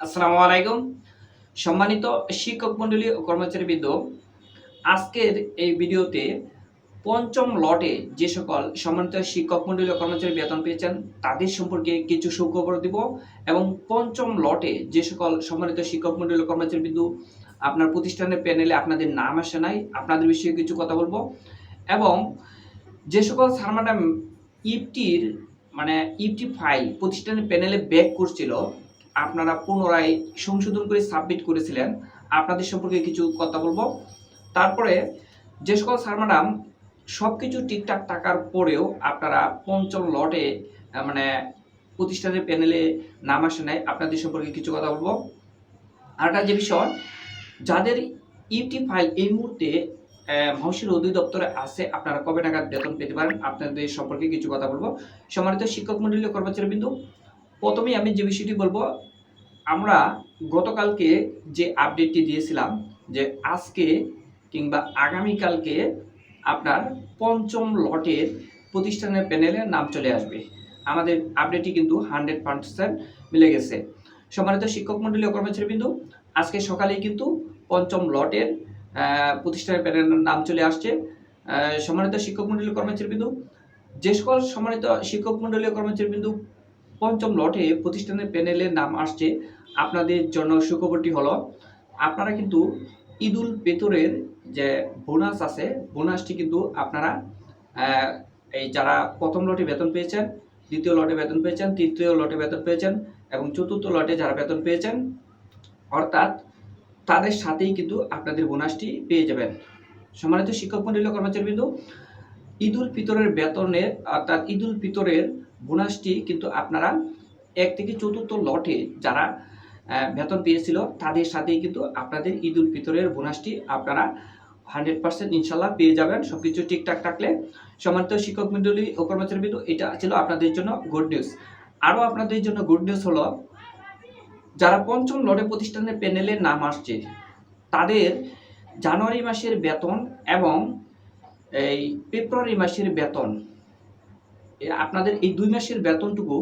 আসসালামু আলাইকুম। সম্মানিত শিক্ষক মণ্ডলী ও কর্মচারীবৃন্দ, আজকের এই ভিডিওতে পঞ্চম লটে যে সকল সম্মানিত শিক্ষক মণ্ডলী ও কর্মচারী বেতন পেয়েছেন, তাদের সম্পর্কে কিছু সুখবর দিব এবং পঞ্চম লটে যে সকল সম্মানিত শিক্ষক মণ্ডলী ও কর্মচারীবৃন্দ, আপনার প্রতিষ্ঠানের প্যানেলে আপনাদের নাম আসে নাই, আপনাদের বিষয়ে কিছু কথা বলব এবং যে সকল স্যার ম্যাডাম ইফটির মানে ইফটি ফাইল প্রতিষ্ঠানের প্যানেলে ব্যাক করছিল আপনারা পুনরায় সংশোধন করে সাবমিট করেছিলেন। আপনাদের সম্পর্কে কিছু কথা বলব। তারপরে যে সকল স্যার ম্যাডাম সব কিছু ঠিকঠাক থাকার পরেও আপনারা পঞ্চম লটে মানে প্রতিষ্ঠানের প্যানেলে নাম আসে নাই। আপনাদের সম্পর্কে কিছু কথা বলব। আর একটা যে বিষয়, যাদের ইউটি ফাইল এই মুহূর্তে মহসির অধিদপ্তরে আছে, আপনারা কবে নাগাদ বেতন পেতে পারেন? আপনাদের সম্পর্কে কিছু কথা বলব। সম্মানিত শিক্ষক মন্ডলী কর্মচারী বিন্দু প্রথমেই আমি যে বিষয়টি বলব, আমরা গতকালকে যে আপডেটটি দিয়েছিলাম যে আজকে কিংবা আগামীকালকে আপনার পঞ্চম লটের প্রতিষ্ঠানের প্যানেলে নাম চলে আসবে। আমাদের আপডেটটি কিন্তু হান্ড্রেড পার্সেন্ট মিলে গেছে। সম্মানিত শিক্ষক মন্ডলী ও কর্মচারী বিন্দু আজকে সকালেই কিন্তু পঞ্চম লটের প্রতিষ্ঠানের প্যানেলের নাম চলে আসছে। সম্মানিত শিক্ষক মন্ডলী ও কর্মচারী বিন্দু যে সকল সম্মানিত শিক্ষক মন্ডলী ও কর্মচারী বিন্দু পঞ্চম লটে প্রতিষ্ঠানের প্যানেলের নাম আসছে আপনাদের জন্য সুখবরটি হলো, আপনারা কিন্তু ঈদুল পেতরের যে বোনাস আছে, বোনাসটি কিন্তু আপনারা এই যারা প্রথম লটে বেতন পেয়েছেন, দ্বিতীয় লটে বেতন পেয়েছেন, তৃতীয় লটে বেতন পেয়েছেন এবং চতুর্থ লটে যারা বেতন পেয়েছেন, অর্থাৎ তাদের সাথেই কিন্তু আপনাদের বোনাসটি পেয়ে যাবেন। সম্মানিত শিক্ষক মন্ডলী কর্মচারীবৃন্দ, ঈদুল ফিতরের বেতনের, অর্থাৎ ঈদুল ফিতরের বোনাসটি কিন্তু আপনারা এক থেকে চতুর্থ লটে যারা বেতন পেয়েছিল, তাদের সাথেই কিন্তু আপনাদের ঈদুল ফিতরের বোনাসটি আপনারা হান্ড্রেড পার্সেন্ট ইনশাল্লাহ পেয়ে যাবেন। সব কিছু ঠিকঠাক থাকলে সম্মানিত শিক্ষক মন্ডলী ও কর্মচারীবৃন্দ এটা ছিল আপনাদের জন্য গুড নিউজ আরও আপনাদের জন্য গুড নিউজ হলো, যারা পঞ্চম লটে প্রতিষ্ঠানের প্যানেলে নাম আসছে, তাদের জানুয়ারি মাসের বেতন এবং এই ফেব্রুয়ারি মাসের বেতন আপনাদের এই দুই মাসের বেতনটুকু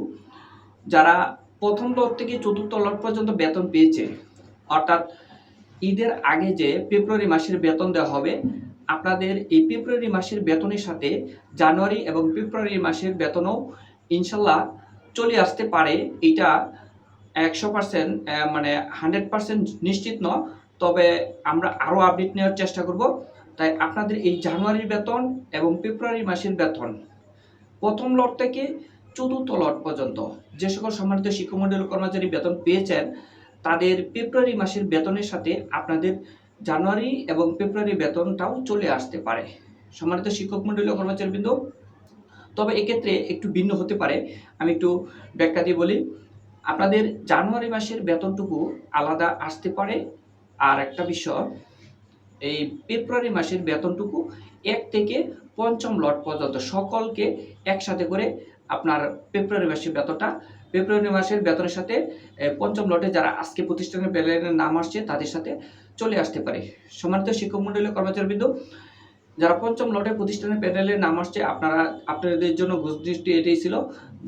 যারা প্রথম লট থেকে চতুর্থ লট পর্যন্ত বেতন পেয়েছে, অর্থাৎ ঈদের আগে যে ফেব্রুয়ারি মাসের বেতন দেওয়া হবে, আপনাদের এই ফেব্রুয়ারি মাসের বেতনের সাথে জানুয়ারি এবং ফেব্রুয়ারি মাসের বেতনও ইনশাল্লাহ চলে আসতে পারে। এটা একশো পার্সেন্ট মানে হান্ড্রেড পার্সেন্ট নিশ্চিত নয়, তবে আমরা আরও আপডেট নেওয়ার চেষ্টা করব। তাই আপনাদের এই জানুয়ারির বেতন এবং ফেব্রুয়ারি মাসের বেতন প্রথম লট থেকে চতুর্থ লট পর্যন্ত যে সকল সম্মানিত শিক্ষামন্ডলী কর্মচারী বেতন পেয়েছেন, তাদের ফেব্রুয়ারি মাসের বেতনের সাথে আপনাদের জানুয়ারি এবং ফেব্রুয়ারি বেতনটাও চলে আসতে পারে। সম্মানিত শিক্ষক মন্ডলী কর্মচারীবৃন্দ, তবে এক্ষেত্রে একটু ভিন্ন হতে পারে। আমি একটু ব্যাখ্যা দিয়ে বলি, আপনাদের জানুয়ারি মাসের বেতনটুকু আলাদা আসতে পারে। আর একটা বিষয় এই ফেব্রুয়ারি মাসের বেতনটুকু এক থেকে পঞ্চম লট পর্যন্ত সকলকে একসাথে করে আপনার ফেব্রুয়ারি মাসের বেতনটা, ফেব্রুয়ারি মাসের বেতনের সাথে পঞ্চম লটে যারা আজকে প্রতিষ্ঠানের প্যানেলের নাম আসছে তাদের সাথে চলে আসতে পারে। সম্মানিত শিক্ষক মন্ডলী কর্মচারীবৃন্দ, যারা পঞ্চম লটে প্রতিষ্ঠানের প্যানেলের নাম আসছে, আপনারা, আপনাদের জন্য ঘোষ দৃষ্টি এটাই ছিল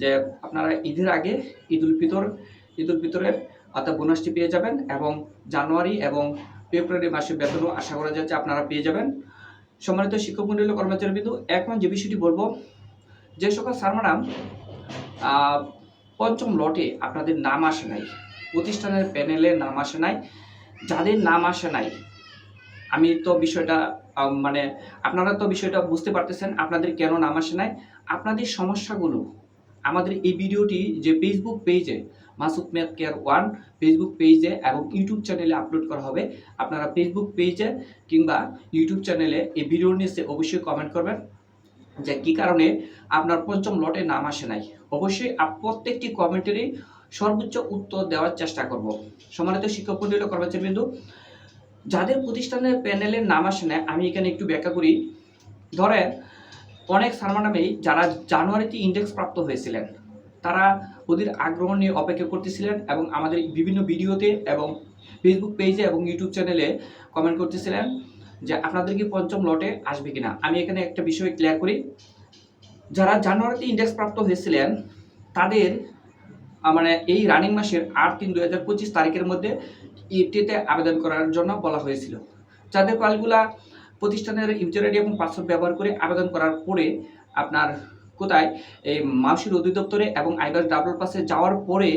যে আপনারা ঈদের আগে ঈদুল ফিতর, ঈদুল ফিতরের অর্থাৎ বোনাসটি পেয়ে যাবেন এবং জানুয়ারি এবং ফেব্রুয়ারি মাসের বেতনও আশা করা যাচ্ছে আপনারা পেয়ে যাবেন। সম্মানিত শিক্ষক মন্ডলী কর্মচারীবৃন্দ, এখন যে বিষয়টি বলব, যে সকল স্যার ম্যাডাম পঞ্চম লটে আপনাদের নাম আসে নাই, প্রতিষ্ঠানের প্যানেলে নাম আসে নাই, যাদের নাম আসে নাই, আমি তো বিষয়টা মানে আপনারা তো বিষয়টা বুঝতে পারতেছেন আপনাদের কেন নাম আসে নাই, আপনাদের সমস্যাগুলো, আমাদের এই ভিডিওটি যে ফেসবুক পেজে মাসুদ মেয়াদ কেয়ার ওয়ান ফেসবুক পেজে এবং ইউটিউব চ্যানেলে আপলোড করা হবে। আপনারা ফেসবুক পেজে কিংবা ইউটিউব চ্যানেলে এই ভিডিওর নিচে অবশ্যই কমেন্ট করবেন যে কি কারণে আপনার পঞ্চম লটে নাম আসে নাই। অবশ্যই প্রত্যেকটি কমেন্টেরই সর্বোচ্চ উত্তর দেওয়ার চেষ্টা করব। সম্মানিত শিক্ষক মন্ডলী কর্মচারীবৃন্দ, যাদের প্রতিষ্ঠানের প্যানেলের নাম আসে না আমি এখানে একটু ব্যাখ্যা করি। ধরেন, অনেক সারমানামেই যারা জানুয়ারিতে ইন্ডেক্স প্রাপ্ত হয়েছিলেন, তারা ওদের আগ্রহ নিয়ে অপেক্ষা করতেছিলেন এবং আমাদের বিভিন্ন ভিডিওতে এবং ফেসবুক পেজে এবং ইউটিউব চ্যানেলে কমেন্ট করতেছিলেন যে আপনাদের কি পঞ্চম লটে আসবে কিনা? আমি এখানে একটা বিষয় ক্লিয়ার করি। যারা জানুয়ারিতে ইন্ডেক্স প্রাপ্ত হয়েছিলেন, তাদের মানে এই রানিং মাসের আট তিন দু হাজার পঁচিশ তারিখের মধ্যে ইটিতে আবেদন করার জন্য বলা হয়েছিল। যাদের ফাইলগুলা প্রতিষ্ঠানের ইউজার আইডি এবং পাসওয়ার্ড ব্যবহার করে আবেদন করার পরে আপনার কোথায় এই মাউসির অধিদপ্তরে এবং আইবাস ডাবল পাসে যাওয়ার পরে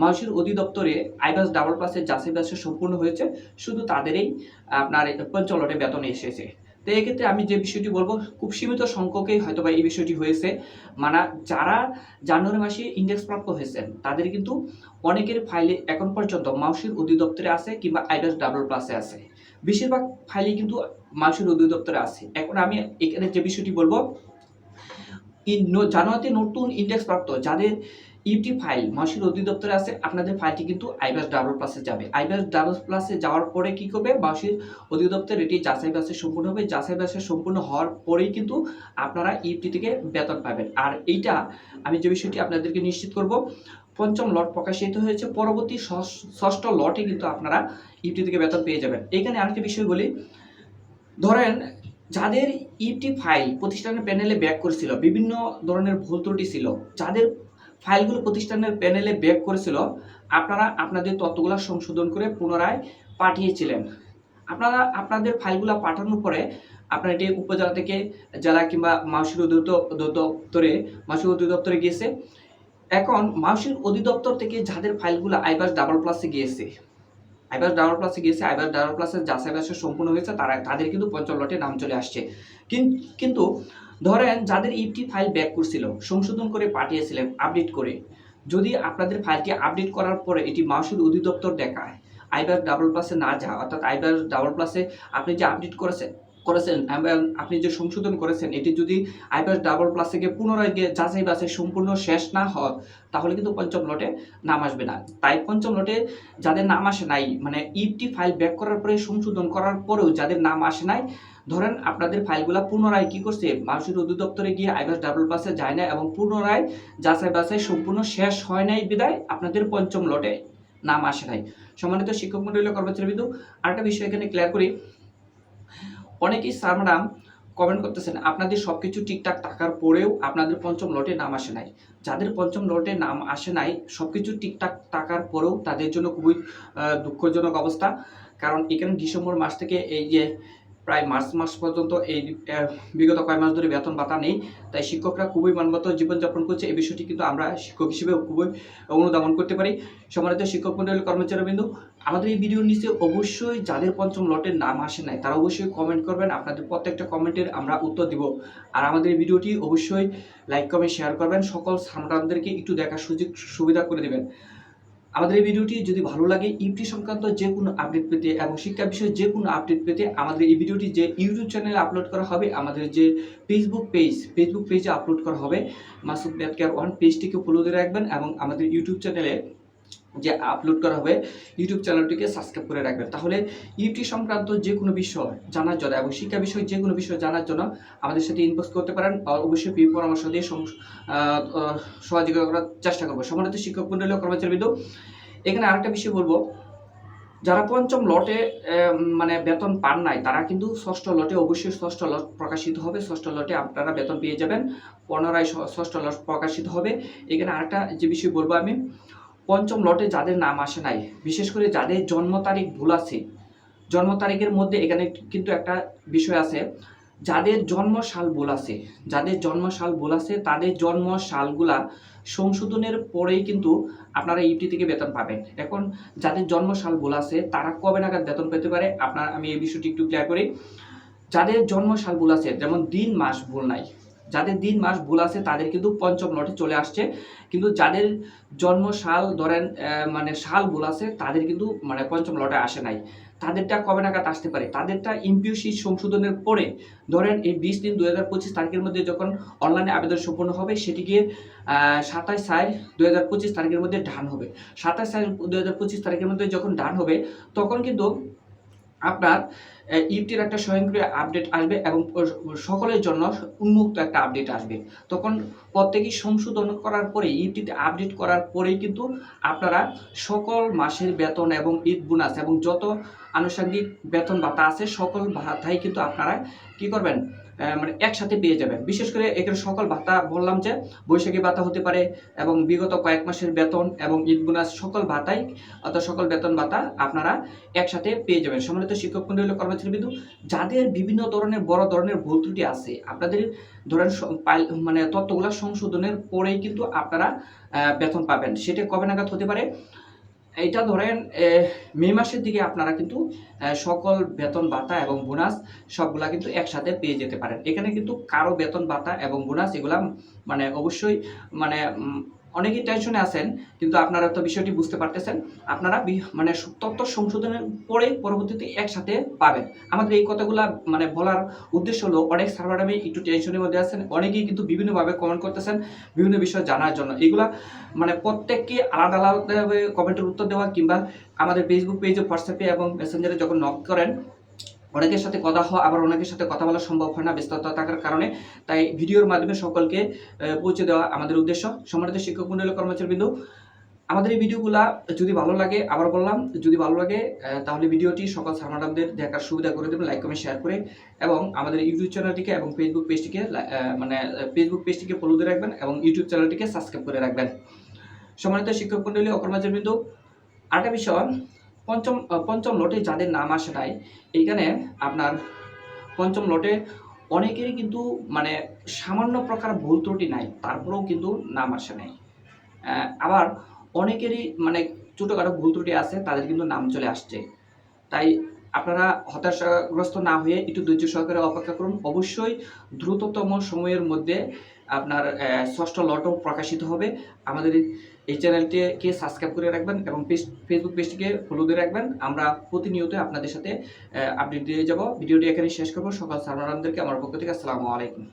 মাউসির অধিদপ্তরে আইবাস ডাবল পাসের যাচাই বাছাই সম্পূর্ণ হয়েছে। শুধু তাদেরই আপনার পঞ্চলটে বেতন এসেছে। তো এক্ষেত্রে আমি যে বিষয়টি বলব, খুব সীমিত সংখ্যকেই হয়তো বা এই বিষয়টি হয়েছে। মানে যারা জানুয়ারি মাসে ইন্ডেক্স প্রাপ্ত হয়েছেন, তাদের কিন্তু অনেকের ফাইলে এখন পর্যন্ত মাউসির অধিদপ্তরে আছে কিংবা আইবাস ডাবল প্লাসে আছে। বেশিরভাগ ফাইলে কিন্তু মাউসির অধিদপ্তরে আছে। এখন আমি এখানে যে বিষয়টি বলব জানুয়ারিতে নতুন ইন্ডেক্স প্রাপ্ত, যাদের ইউটি ফাইল মাসির অধিদপ্তরে আছে, আপনাদের ফাইলটি কিন্তু আইবাস ডাবল প্লাসে যাবে। আইবাস ডাবল প্লাসে যাওয়ার পরে কি করবে? মাসির অধিদপ্তর এটি যাচাই বাছাই সম্পূর্ণ হবে। যাচাই বাছাই সম্পূর্ণ হওয়ার পরেই কিন্তু আপনারা ইউটি থেকে বেতন পাবেন। আর এইটা আমি যে বিষয়টি আপনাদেরকে নিশ্চিত করব, পঞ্চম লট প্রকাশিত হয়েছে, পরবর্তী ষষ্ঠ লটে কিন্তু আপনারা ইউটি থেকে বেতন পেয়ে যাবেন। এখানে আরেকটি বিষয় বলি, ধরেন যাদের ইটি ফাইল প্রতিষ্ঠানের প্যানেলে ব্যাক করেছিল। বিভিন্ন ধরনের ভুল ত্রুটি ছিল। যাদের ফাইলগুলো প্রতিষ্ঠানের প্যানেলে ব্যাক করেছিল, আপনারা আপনাদের তথ্যগুলো সংশোধন করে পুনরায় পাঠিয়েছিলেন। আপনারা আপনাদের ফাইলগুলো পাঠানোর পরে আপনার এটি উপজেলা থেকে জেলা কিংবা মাউসির অধিদপ্তরে মাউসির অধিদপ্তরে গিয়েছে। এখন মাউসির অধিদপ্তর থেকে যাদের ফাইলগুলো আইবাস ডাবল প্লাসে গিয়েছে আইবাস ডাবল প্লাসে গিয়েছে আইবাস ডাবল প্লাসের যাচাই বাছাই সম্পূর্ণ হয়েছে, তারা তাদের কিন্তু পঞ্চম নাম চলে আসছে। কিন- কিন্তু ধরেন যাদের ইপটি ফাইল ব্যাক করছিল, সংশোধন করে পাঠিয়েছিলেন, আপডেট করে, যদি আপনাদের ফাইলটি আপডেট করার পরে এটি মাউসির অধিদপ্তর দেখায় আইবাস ডাবল প্লাসে না যা অর্থাৎ আইবাস ডাবল প্লাসে আপনি যে আপডেট করেছেন করেছেন এবং আপনি যে সংশোধন করেছেন, এটি যদি আইবাস ডাবল প্লাস গিয়ে পুনরায় গিয়ে যাচাই বাছাই সম্পূর্ণ শেষ না হয়, তাহলে কিন্তু পঞ্চম লটে নাম আসবে না। তাই পঞ্চম লটে যাদের নাম আসে নাই মানে ইপটি ফাইল ব্যাক করার পরে, সংশোধন করার পরেও যাদের নাম আসে নাই, ধরেন আপনাদের ফাইলগুলো পুনরায় কি করছে? মাউসির অধিদপ্তরে গিয়ে আইবাস ডাবল পাসে যায় না এবং পুনরায় যাচাই বাছাই সম্পূর্ণ শেষ হয় নাই বিদায়, আপনাদের পঞ্চম লটে নাম আসে নাই। সম্মানিত শিক্ষক মন্ডলীয় কর্মচারী বিন্দু, আরেকটা বিষয় এখানে ক্লিয়ার করি। অনেকেই স্যার ম্যাডাম কমেন্ট করতেছেন, আপনাদের সব কিছু ঠিকঠাক থাকার পরেও আপনাদের পঞ্চম লটে নাম আসে নাই। যাদের পঞ্চম লটে নাম আসে নাই সব কিছু ঠিকঠাক থাকার পরেও তাদের জন্য খুবই দুঃখজনক অবস্থা। কারণ এখানে ডিসেম্বর মাস থেকে এই যে প্রায় মার্চ মাস পর্যন্ত এই বিগত কয় মাস ধরে বেতন ভাতা নেই। তাই শিক্ষকরা খুবই মানবত জীবনযাপন করছে। এই বিষয়টি কিন্তু আমরা শিক্ষক হিসেবে খুবই অনুধাবন করতে পারি। সম্মানিত শিক্ষক মন্ডলী কর্মচারীবৃন্দ আমাদের এই ভিডিওর নিচে অবশ্যই যাদের পঞ্চম লটের নাম আসে নাই, তারা অবশ্যই কমেন্ট করবেন। আপনাদের প্রত্যেকটা কমেন্টের আমরা উত্তর দিব। আর আমাদের এই ভিডিওটি অবশ্যই লাইক কমেন্ট শেয়ার করবেন। সকল সামরামদেরকে একটু দেখার সুযোগ, সুবিধা করে দেবেন। আমাদের এই ভিডিওটি যদি ভালো লাগে ইউটি সংক্রান্ত যে কোনো আপডেট পেতে এবং শিক্ষা বিষয়ে যে কোনো আপডেট পেতে আমাদের এই ভিডিওটি যে ইউটিউব চ্যানেলে আপলোড করা হবে, আমাদের যে ফেসবুক পেজ ফেসবুক পেজে আপলোড করা হবে। মাসুদ ম্যাথ কেয়ার ওয়ান পেজটিকে ফলো দিয়ে রাখবেন এবং আমাদের ইউটিউব চ্যানেলে যে আপলোড করা হবে ইউটিউব চ্যানেলটিকে সাবস্ক্রাইব করে রাখবেন। তাহলে ইউটি সংক্রান্ত যে কোনো বিষয় জানার জন্য এবং শিক্ষা বিষয় যে কোনো বিষয় জানার জন্য আমাদের সাথে ইনবক্স করতে পারেন। অবশ্যই ফি পরামর্শ দিয়ে সহযোগিতা করার চেষ্টা করব। সম্মানিত শিক্ষক মন্ডলী কর্মচারীবৃন্দ, এখানে আরেকটা বিষয় বলব। যারা পঞ্চম লটে মানে বেতন পান নাই, তারা কিন্তু ষষ্ঠ লটে অবশ্যই ষষ্ঠ লট প্রকাশিত হবে। ষষ্ঠ লটে আপনারা বেতন পেয়ে যাবেন। পুনরায় ষষ্ঠ লট প্রকাশিত হবে। এখানে আরেকটা যে বিষয় বলব আমি পঞ্চম লটে যাদের নাম আসে নাই, বিশেষ করে যাদের জন্ম তারিখ ভুল আছে। জন্ম তারিখের মধ্যে এখানে কিন্তু একটা বিষয় আছে, যাদের জন্ম সাল ভুল আছে, যাদের জন্ম সাল ভুল আছে, তাদের জন্ম সালগুলা সংশোধনের পরেই কিন্তু আপনারা ইউটি থেকে বেতন পাবেন। এখন যাদের জন্ম সাল ভুল আছে, তারা কবে নাগাদ বেতন পেতে পারে? আপনার, আমি এই বিষয়টি একটু ক্লিয়ার করি। যাদের জন্ম সাল ভুল আছে, যেমন দিন, মাস ভুল নাই যাদের দিন মাস ভুল আছে, তাদের কিন্তু পঞ্চম লটে চলে আসছে। কিন্তু যাদের জন্ম সাল ধরেন মানে সাল ভুল আছে, তাদের কিন্তু মানে পঞ্চম লটে আসে নাই। তাদেরটা কবে নাগাদ আসতে পারে? তাদেরটা ইমপিউসি সংশোধনের পরে, ধরেন এই বিশ দিন দু হাজার পঁচিশ তারিখের মধ্যে যখন অনলাইনে আবেদন সম্পন্ন হবে, সেটি গিয়ে সাতাশ সাল দু হাজার পঁচিশ তারিখের মধ্যে ডান হবে। সাতাশ সাল দুই হাজার পঁচিশ তারিখের মধ্যে যখন ডান হবে, তখন কিন্তু আপনার ইউটির একটা স্বয়ংক্রিয় আপডেট আসবে এবং সকলের জন্য উন্মুক্ত একটা আপডেট আসবে। তখন প্রত্যেকেই সংশোধন করার পরে ইউটিতে আপডেট করার পরেই কিন্তু আপনারা সকল মাসের বেতন এবং ঈদ বোনাস এবং যত আনুষঙ্গিক বেতন ভাতা আছে, সকল ভাতাই কিন্তু আপনারা কি করবেন? মানে একসাথে পেয়ে যাবেন। বিশেষ করে এখানে সকল ভাতা বললাম যে, বৈশাখী ভাতা হতে পারে এবং বিগত কয়েক মাসের বেতন এবং ঈদ বোনাস সকল ভাতাই অর্থাৎ সকল বেতন ভাতা আপনারা একসাথে পেয়ে যাবেন। সম্মানিত শিক্ষক মন্ডলী কর্মচারী বিন্দু যাদের বিভিন্ন ধরনের বড় ধরনের ভুল ত্রুটি আছে, আপনাদের ধরেন মানে তত্ত্বগুলো সংশোধনের পরেই কিন্তু আপনারা বেতন পাবেন। সেটা কবে নাগাদ হতে পারে? এটা ধরেন মে মাসের দিকে আপনারা কিন্তু সকল বেতন ভাতা এবং বোনাস সবগুলা কিন্তু একসাথে পেয়ে যেতে পারেন। এখানে কিন্তু কারও বেতন ভাতা এবং বোনাস এগুলা মানে অবশ্যই মানে অনেকেই টেনশনে আছেন, কিন্তু আপনারা তো বিষয়টি বুঝতে পারতেছেন। আপনারা মানে তথ্য সংশোধনের পরে পরবর্তীতে একসাথে পাবেন। আমাদের এই কথাগুলা মানে বলার উদ্দেশ্য হলো, অনেক সার্ভার আমি একটু টেনশনের মধ্যে আছেন, অনেকেই কিন্তু বিভিন্নভাবে কমেন্ট করতেছেন, বিভিন্ন বিষয় জানার জন্য। এগুলা মানে প্রত্যেককে আলাদা আলাদাভাবে কমেন্টের উত্তর দেওয়া কিংবা আমাদের ফেসবুক পেজে হোয়াটসঅ্যাপে এবং মেসেঞ্জারে যখন নক করেন অনেকের সাথে কথা হওয়া, আবার অনেকের সাথে কথা বলা সম্ভব হয় না ব্যস্ততা থাকার কারণে। তাই ভিডিওর মাধ্যমে সকলকে পৌঁছে দেওয়া আমাদের উদ্দেশ্য। সম্মানিত শিক্ষক মন্ডলী কর্মচারী বিন্দু আমাদের এই ভিডিওগুলা যদি ভালো লাগে, আবার বললাম, যদি ভালো লাগে তাহলে ভিডিওটি সকল সারমাডামদের দেখার সুবিধা করে দেবেন, লাইক, কমেন্ট, শেয়ার করে। এবং আমাদের ইউটিউব চ্যানেলটিকে এবং ফেসবুক পেজটিকে মানে ফেসবুক পেজটিকে ফলো দিয়ে রাখবেন এবং ইউটিউব চ্যানেলটিকে সাবস্ক্রাইব করে রাখবেন। সম্মানিত শিক্ষক মন্ডলী অকর্মচারী বিন্দু আরেকটা বিষয় পঞ্চম পঞ্চম লটে যাদের নাম আসে নাই এইখানে আপনার পঞ্চম লটে অনেকেরই কিন্তু মানে সামান্য প্রকার ভুল ত্রুটি নাই, তারপরেও কিন্তু নাম আসে নাই। আবার অনেকেরই মানে ছোটোখাটো ভুল ত্রুটি আছে, তাদের কিন্তু নাম চলে আসছে। তাই আপনারা হতাশাগ্রস্ত না হয়ে একটু ধৈর্য সহকারে অপেক্ষা করুন। অবশ্যই দ্রুততম সময়ের মধ্যে আপনার ষষ্ঠ লটও প্রকাশিত হবে। আমাদের এই- চ্যানেলটিকে সাবস্ক্রাইব করে রাখবেন এবং ফেসবুক পেজটিকে ফলো দিয়ে রাখবেন। আমরা প্রতিনিয়ত আপনাদের সাথে আপডেট দিয়ে যাব। ভিডিওটি এখানে শেষ করব। সকাল সালমানদেরকে আমার পক্ষ থেকে আসসালামু আলাইকুম।